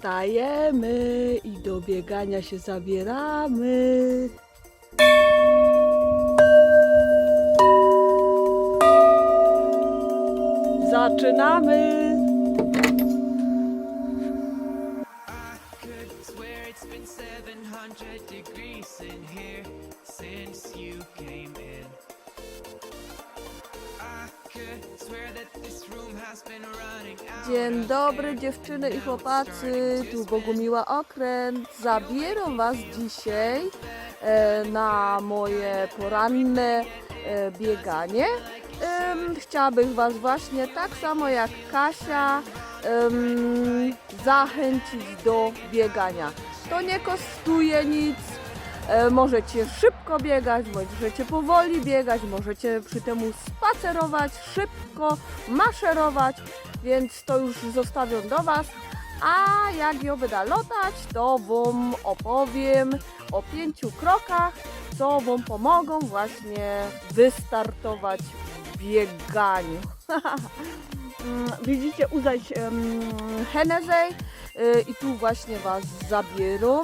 Wstajemy i do biegania się zabieramy. Zaczynamy! Dzień dobry dziewczyny i chłopacy, tu Bogumiła Okręt. Zabieram Was dzisiaj e, na moje poranne e, bieganie. Em, Chciałabym Was właśnie tak samo jak Kasia em, zachęcić do biegania. To nie kosztuje nic, E, Możecie szybko biegać, możecie powoli biegać, możecie przy temu spacerować, szybko maszerować, więc to już zostawiam do Was. A jak ją będę lotać, to Wam opowiem o pięciu krokach, co Wam pomogą właśnie wystartować w bieganiu. Mm, Widzicie, uzaś um, Henezej y, i tu właśnie Was zabierą.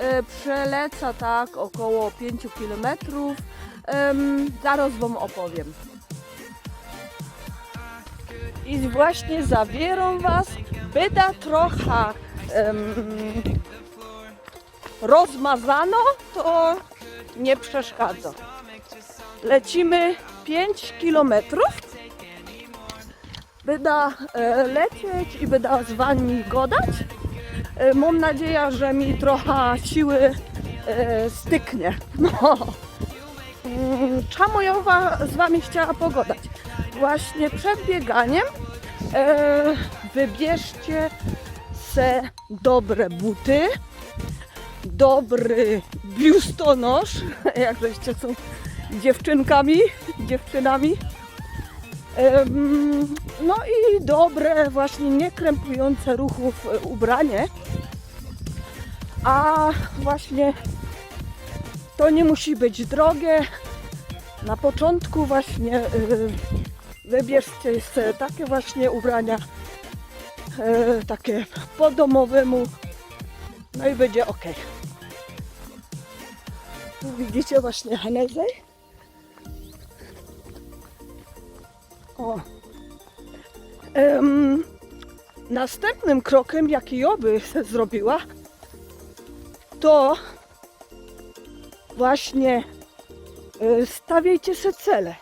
Y, Przeleca tak około 5 km. Zaraz Wam opowiem. I właśnie zabieram Was, byda trochę em, rozmazano, to nie przeszkadza. Lecimy 5 kilometrów będę e, lecieć i będę z Wami gadać. E, mam nadzieję, że mi trochę siły e, styknie. No. Mm, Czemu ja z Wami chciała pogadać? Właśnie przed bieganiem e, wybierzcie se dobre buty, dobry biustonosz, jak żeście są dziewczynkami, dziewczynami. No i dobre, właśnie niekrępujące ruchów e, ubranie. A właśnie to nie musi być drogie. Na początku właśnie y, wybierzcie sobie takie właśnie ubrania, e, takie po domowemu. No i będzie ok. Tu widzicie właśnie Henezej. O. Em, następnym krokiem, jaki ja by zrobiła, to właśnie y, stawiajcie se cele.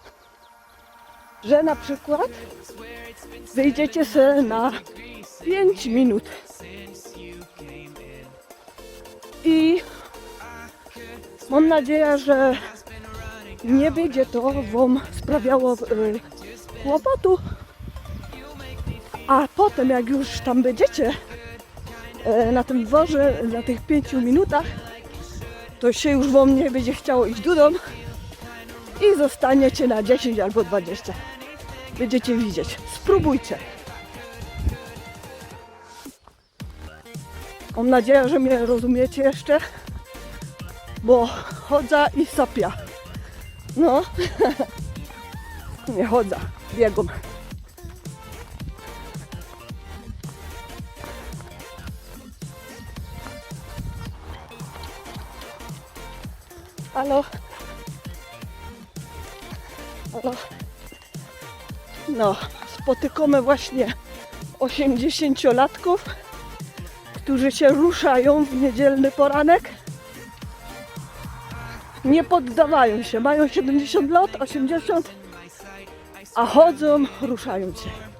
Że na przykład wyjdziecie se na 5 minut i mam nadzieję, że nie będzie to Wam sprawiało y, kłopotu. A potem, jak już tam będziecie e, na tym dworze, na tych pięciu minutach, to się już Wam nie będzie chciało iść domu i zostaniecie na 10 albo 20. Będziecie widzieć. Spróbujcie. Mam nadzieję, że mnie rozumiecie jeszcze, bo chodza i sapia. No, nie chodza, biegam. Halo? Halo? No, spotykamy właśnie 80-latków, którzy się ruszają w niedzielny poranek. Nie poddawają się, mają 70 lat, 80, a chodzą, ruszają się.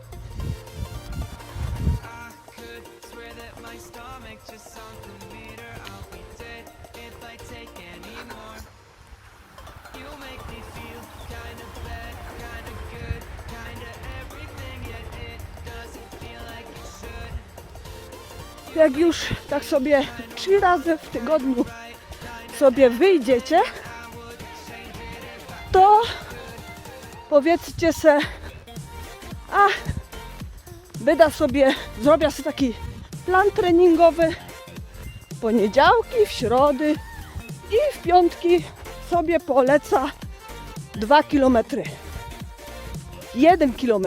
Jak już tak sobie trzy razy w tygodniu sobie wyjdziecie, to powiedzcie se, a byda sobie, zrobię sobie taki plan treningowy w poniedziałki, w środy i w piątki sobie poleca 2 km. 1 km.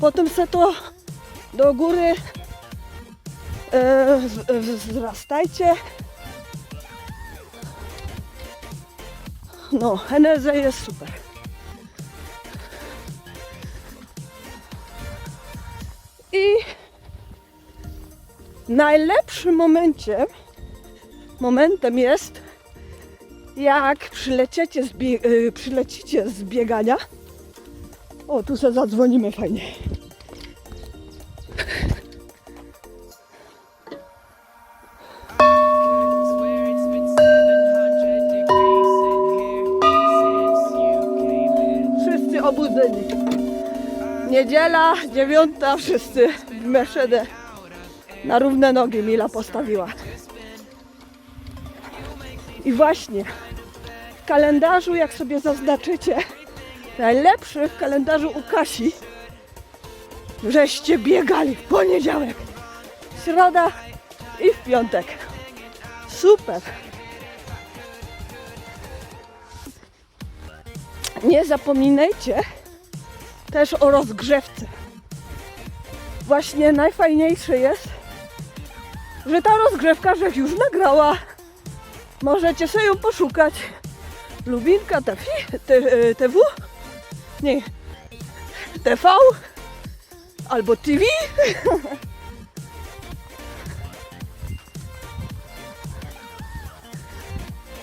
Potem se to do góry. E, wzrastajcie. No, NLZ jest super. I najlepszym momencie, momentem jest, jak przylecicie z, bie- y, przylecicie z biegania. O, tu se zadzwonimy fajnie. Niedziela, dziewiąta, wszyscy w Meszedę. Na równe nogi Mila postawiła. I właśnie w kalendarzu, jak sobie zaznaczycie, najlepszy w kalendarzu u Kasi, żeście biegali w poniedziałek, środa i w piątek. Super. Nie zapominajcie też o rozgrzewce. Właśnie najfajniejsze jest, że ta rozgrzewka, że już nagrała. Możecie sobie ją poszukać. Lubinka TV, T- e, TV? Nie. TV? Albo TV?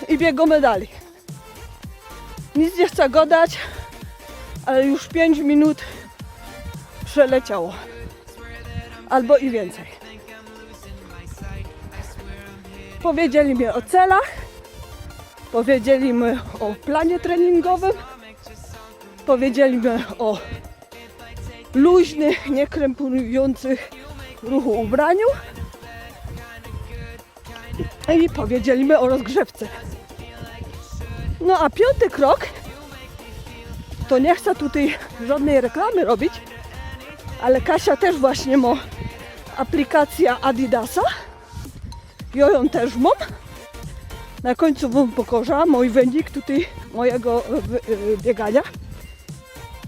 I biegamy dalej. Nic nie chcę gadać, ale już 5 minut przeleciało. Albo i więcej. Powiedzieli mi o celach, powiedzieli mi o planie treningowym, powiedzieli mi o luźnych, niekrępujących ruchu ubraniu i powiedzieli mi o rozgrzewce. No a piąty krok to nie chcę tutaj żadnej reklamy robić, ale Kasia też właśnie ma aplikację Adidasa. Ja ją też mam. Na końcu wam pokażę mój wynik tutaj mojego e, e, biegania.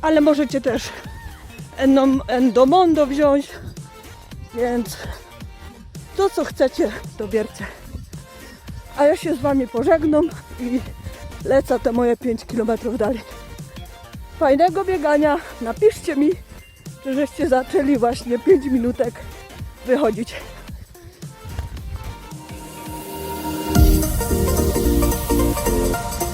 Ale możecie też Endom- Endomondo wziąć, więc to co chcecie, to bierzcie. A ja się z wami pożegnam i lecę te moje 5 km dalej fajnego biegania. Napiszcie mi, czy żeście zaczęli właśnie 5 minutek wychodzić. Thank you.